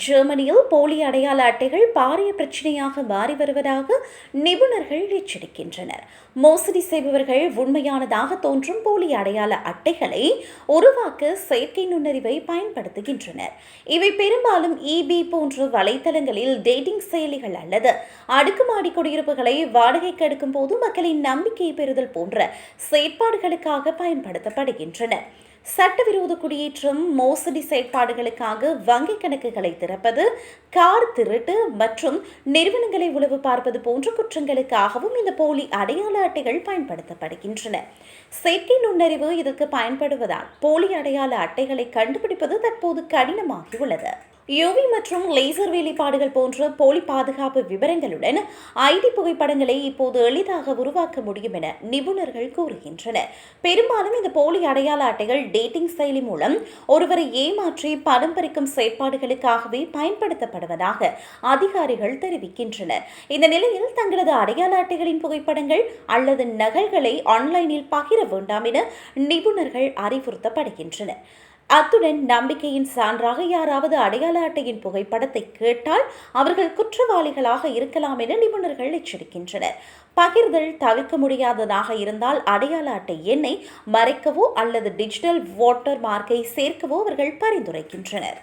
ஜெர்மனியில் போலி அடையாள அட்டைகள் பாரிய பிரச்சனையாக மாறி வருவதாக நிபுணர்கள் எச்சரிக்கின்றனர். மோசடி செய்பவர்கள் உண்மையானதாக தோன்றும் போலி அடையாள அட்டைகளை உருவாக்க செயற்கை நுண்ணறிவை பயன்படுத்துகின்றனர். இவை பெரும்பாலும் இபி போன்ற வலைத்தளங்களில் டேட்டிங் செயலிகள் அல்லது அடுக்குமாடி குடியிருப்புகளை வாடகைக்கு எடுக்கும் போது மக்களின் நம்பிக்கையை பெறுதல் போன்ற செயற்பாடுகளுக்காக பயன்படுத்தப்படுகின்றன. சட்டவிரோத குடியேற்றம் மோசடி செயற்பாடுகளுக்காக வங்கிக் கணக்குகளை திறப்பது கார் திருட்டு மற்றும் நிறுவனங்களை உளவு பார்ப்பது போன்ற குற்றங்களுக்காகவும் இந்த போலி அடையாள அட்டைகள் பயன்படுத்தப்படுகின்றன. செயற்கை நுண்ணறிவு இதற்கு பயன்படுவதால் போலி அடையாள அட்டைகளை கண்டுபிடிப்பது தற்போது கடினமாகியுள்ளது யூவி மற்றும் லேசர் வேலைப்பாடுகள் போன்ற போலி பாதுகாப்பு விவரங்களுடன் ஐடி புகைப்படங்களை இப்போது எளிதாக உருவாக்க முடியும் என நிபுணர்கள் கூறுகின்றனர். பெரும்பாலும் இந்த போலி அடையாள அட்டைகள் டேட்டிங் செயலி மூலம் ஒருவரை ஏமாற்றி பணம் பறிக்கும் செயற்பாடுகளுக்காகவே பயன்படுத்தப்படுவதாக அதிகாரிகள் தெரிவிக்கின்றனர். இந்த நிலையில் தங்களது அடையாள அட்டைகளின் புகைப்படங்கள் அல்லது நகல்களை ஆன்லைனில் பகிர வேண்டாம் என நிபுணர்கள் அறிவுறுத்தப்படுகின்றனர். அத்துடன் நம்பிக்கையின் சான்றாக யாராவது அடையாள அட்டையின் புகைப்படத்தை கேட்டால் அவர்கள் குற்றவாளிகளாக இருக்கலாம் என நிபுணர்கள் எச்சரிக்கின்றனர். பகிர்தல் தவிர்க்க முடியாததாக இருந்தால் அடையாள அட்டை எண்ணை மறைக்கவோ அல்லது டிஜிட்டல் வாட்டர் மார்க்கை சேர்க்கவோ அவர்கள் பரிந்துரைக்கின்றனர்.